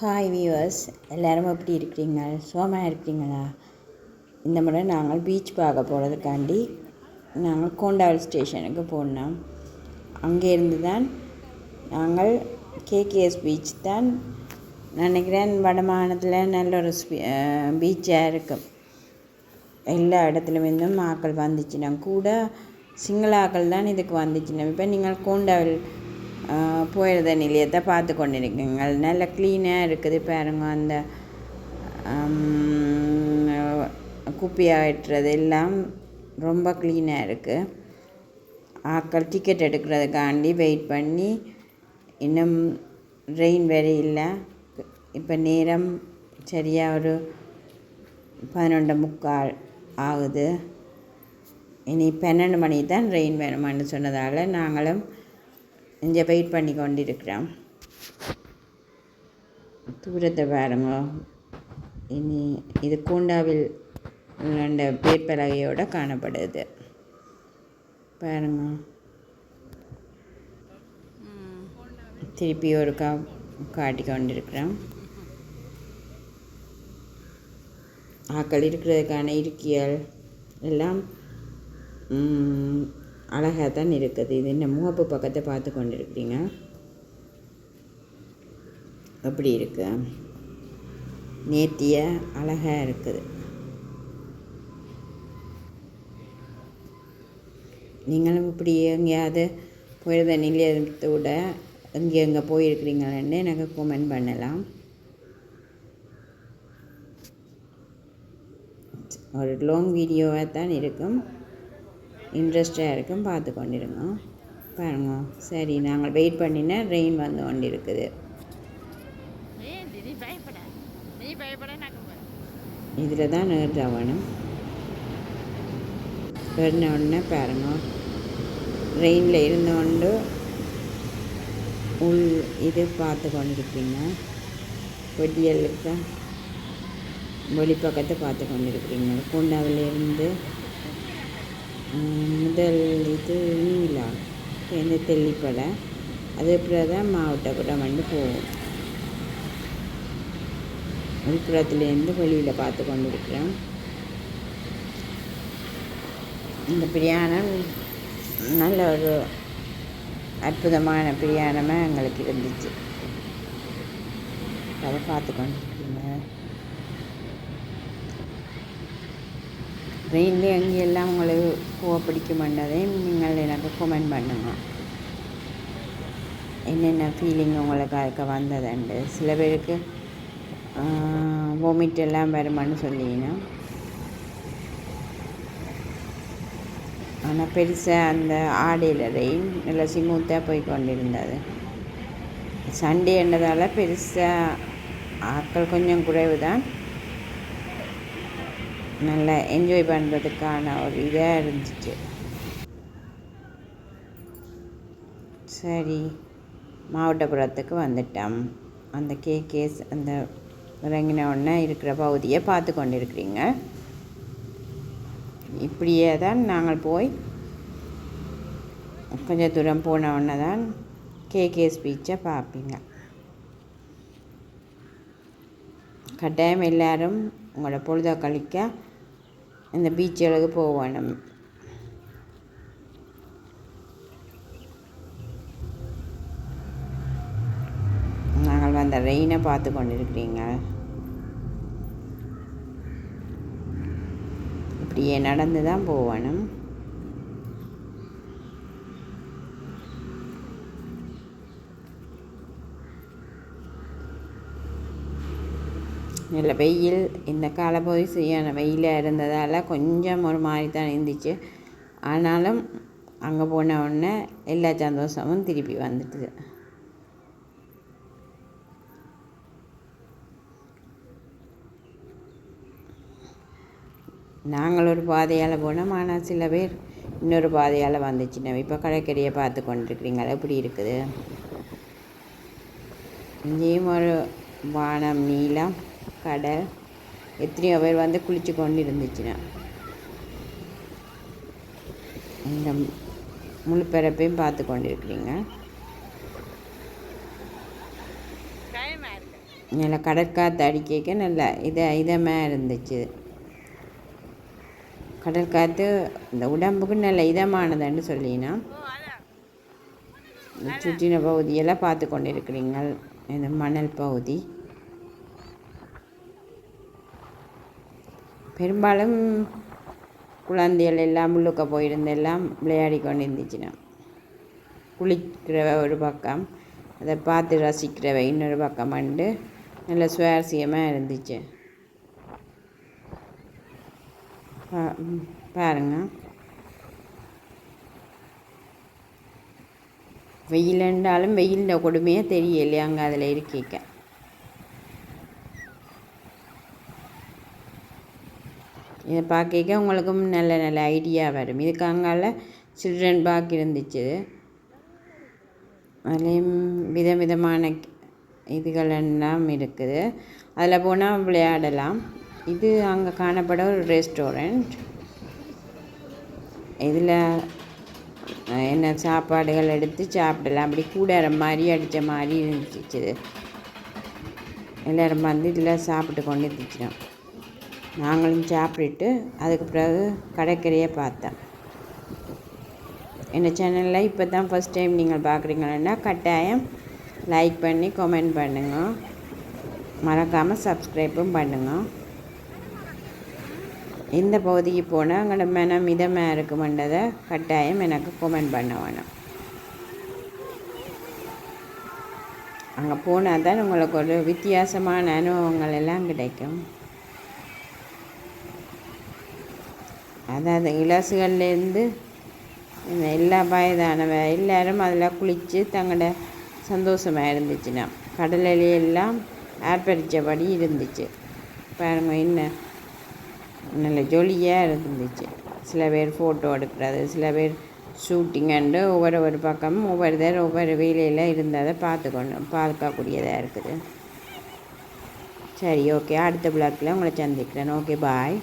Hi viewers எல்லோரும் எப்படி இருக்கிறீங்க? சோமாக இருக்கிறீங்களா? இந்த முறை நாங்கள் பீச் பார்க்க போகிறதுக்காண்டி நாங்கள் கோண்டாவல் ஸ்டேஷனுக்கு போனோம். அங்கேருந்து தான் நாங்கள் கேகேஎஸ் பீச் தான் நினைக்கிறேன் வடமாநிலத்தில் நல்ல ஒரு பீச்சாக இருக்கும். எல்லா இடத்துலேருந்தும் ஆக்கள் வந்துச்சுன்னா கூட சிங்கள ஆக்கள் தான் இதுக்கு வந்துச்சுனா இப்போ நீங்கள் கோண்டாவில் போயிருந்த நிலையத்தை பார்த்து கொண்டிருக்கீங்க நல்ல க்ளீனாக இருக்குது பாருங்க அந்த குப்பையாக வெட்டுறது எல்லாம் ரொம்ப க்ளீனாக இருக்குது ஆக்கள் டிக்கெட் எடுக்கிறதுக்காண்டி வெயிட் பண்ணி இன்னும் ரெயின் வேறு இல்லை. இப்போ நேரம் சரியாக ஒரு பதினொன்று முக்கால் ஆகுது. இனி பன்னெண்டு மணி தான் ரெயின் வேணுமான்னு சொன்னதால் நாங்களும் இங்கே வெயிட் பண்ணி கொண்டிருக்கிறோம். தூரத்தை பாருங்க. இனி இது கூண்டாவில் ரெண்டு பேர்பலகையோடு காணப்படுது. பாருங்க. திருப்பி ஒரு கா காட்டி கொண்டிருக்கிறோம். ஆக்கள் இருக்கிறதுக்கான இருக்கியல் எல்லாம் அழகாக தான் இருக்குது. இது இந்த முகப்பு பக்கத்தை பார்த்து கொண்டு இருக்கிறீங்க அப்படி இருக்கு. நேர்த்திய அழகாக இருக்குது. நீங்களும் இப்படி எங்கேயாவது போயிருந்த விட எங்கே எங்கே போயிருக்கிறீங்களேன்னு எனக்கு கமெண்ட் பண்ணலாம். ஒரு லாங் வீடியோவாக தான் இருக்கும். இன்ட்ரெஸ்டாக இருக்கும். பார்த்து கொண்டிருங்க. பாருங்க. சரி நாங்கள் வெயிட் பண்ணினா ரெயின் வந்து கொண்டு இருக்குது இதில் தான் நேர்றாவணும் ஏறின உடனே பாருங்க. ரெயினில் இருந்தோண்டு உள் இது பார்த்து கொண்டிருப்பீங்க. வெட்டியலுக்கு வெளிப்பக்கத்தை பார்த்து கொண்டிருக்கிறீங்க. குண்டாவிலிருந்து முதல் இது நீலா இந்த தெல்லிப்படை அது எப்படி தான் மாவட்டப்புறம் வந்து போகும் உள்புறத்துலேருந்து வெளியில் பார்த்து கொண்டு இருக்கிறோம் இந்த பிரியாணம் நல்ல ஒரு அற்புதமான பிரியாணமாக எங்களுக்கு இருந்துச்சு. அதை பார்த்து கொண்டிருக்கீங்க ட்ரெயின்லேயே அங்கெல்லாம் உங்களுக்கு பிடிக்க பிடிக்குமென்றதையும் நீங்கள் எனக்கு கமெண்ட் பண்ணுங்க என்னென்ன ஃபீலிங் உங்களுக்கு அதுக்கு வந்ததுண்டு சில பேருக்கு வோமிட் எல்லாம் வருமான்னு சொல்லினா ஆனால் பெருசாக அந்த ஆடையில் ரெயின் நல்லா சிமூத்தாக போய் கொண்டிருந்தது சண்டே சண்டேன்றதால பெருசாக ஆட்கள் கொஞ்சம் குறைவு தான் நல்லா என்ஜாய் பண்ணுறதுக்கான ஒரு இதாக இருந்துச்சு. சரி மாவட்டபுரத்துக்கு வந்துட்டோம். அந்த கேகேஸ் அந்த இறங்கின உடனே இருக்கிற பகுதியை பார்த்து கொண்டு இருக்கிறீங்க இப்படியே தான் நாங்கள் போய் கொஞ்சம் தூரம் போன உடனே தான் கேகேஎஸ் பீச்சை பார்ப்பீங்க. கட்டாயம் எல்லோரும் உங்களோட பொழுத கழிக்க இந்த பீச்சுகளுக்கு போகணும். நாங்கள் வந்த ரெயினை பார்த்து கொண்டிருக்கிறீங்க. இப்படியே நடந்து தான் போகணும். நல்ல வெயில். இந்த காலப்பகுதி சரியான வெயிலாக இருந்ததால் கொஞ்சம் ஒரு மாதிரி தான் இருந்துச்சு. ஆனாலும் அங்கே போன உடனே எல்லா சந்தோஷமும் திருப்பி வந்துட்டுது. நாங்கள் ஒரு பாதையால் போனோம். ஆனால் சில பேர் இன்னொரு பாதையால் வந்துச்சுன்னா இப்போ கடற்கரையை பார்த்து கொண்டிருக்கிறீங்களா? எப்படி இருக்குது? இங்கேயும் ஒரு வானம் நீளம். கடல் எத்தனையோ பேர் வந்து குளித்து கொண்டு இருந்துச்சுன்னா இந்த முழு பிறப்பையும் பார்த்து கொண்டிருக்கிறீங்க. நல்லா கடற்காற்று அடிக்க நல்லா இதை இதமாக இருந்துச்சு. கடற்காற்று இந்த உடம்புக்கு நல்ல இதமானதுன்னு சொல்லினா. சுற்றின பகுதியெல்லாம் பார்த்து கொண்டு இருக்கிறீங்கள் இந்த மணல் பகுதி. பெரும்பாலும் குழந்தைகள் எல்லாம் உள்ளுக்க போயிருந்தெல்லாம் விளையாடி கொண்டு இருந்துச்சுன்னா குளிக்கிறவ ஒரு பக்கம் அதை பார்த்து ரசிக்கிறவ இன்னொரு பக்கம் வந்து நல்ல சுவாரஸ்யமாக இருந்துச்சு. பா- பாருங்க. வெயில் என்றாலும் கொடுமையே கொடுமையாக அங்கே அதில் இருக்கிக்க. இதை பார்க்க உங்களுக்கும் நல்ல நல்ல ஐடியா வரும். இதுக்கு அங்கால சில்ட்ரன் பார்க் இருந்துச்சு. அதுலேயும் விதவிதமான இதுகள் எல்லாம் இருக்குது. அதில் போனால் விளையாடலாம். இது அங்கே காணப்பட ஒரு ரெஸ்டாரண்ட் இதில் என்ன சாப்பாடுகள் எடுத்து சாப்பிடலாம். அப்படி கூடார மாதிரி அடித்த மாதிரி இருந்துச்சு. எல்லோரும் வந்து இதில் சாப்பிட்டு கொண்டு இருந்துச்சினோம் நாங்களும் சாப்பிட்டுட்டு அதுக்கு பிறகு கடற்கரையை பார்த்தேன். இந்த சேனலில் இப்போ தான் ஃபஸ்ட் டைம் நீங்கள் பார்க்குறீங்கன்னா கட்டாயம் லைக் பண்ணி கமெண்ட் பண்ணுங்க. மறக்காமல் சப்ஸ்கிரைப்பும் பண்ணுங்கள் இந்த பகுதிக்கு போனால் அங்கே மனம் மிதமாக இருக்குமென்றதை கட்டாயம் எனக்கு கமெண்ட் பண்ண வேணும். அங்கே போனால் தான் உங்களுக்கு ஒரு வித்தியாசமான அனுபவங்கள் எல்லாம் கிடைக்கும். அதாவது இலசுகள்லேருந்து எல்லா வயதானவ எல்லோரும் அதில் குளித்து தங்களோட சந்தோஷமாக இருந்துச்சுன்னா கடலையெல்லாம் ஆர்ப்பரித்தபடி இருந்துச்சு. பாருங்க என்ன நல்ல ஜொலியாக இருந்துச்சு. சில பேர் ஃபோட்டோ எடுக்கிறது சில பேர் ஷூட்டிங் அண்டு ஒவ்வொரு ஒரு பக்கமும் ஒவ்வொரு தடவை ஒவ்வொரு வேலையில் இருந்ததை பார்த்துக்கணும் பார்க்கக்கூடியதாக இருக்குது. சரி ஓகே அடுத்த பிளாக்கில் உங்களை சந்திக்கிறேன். Okay bye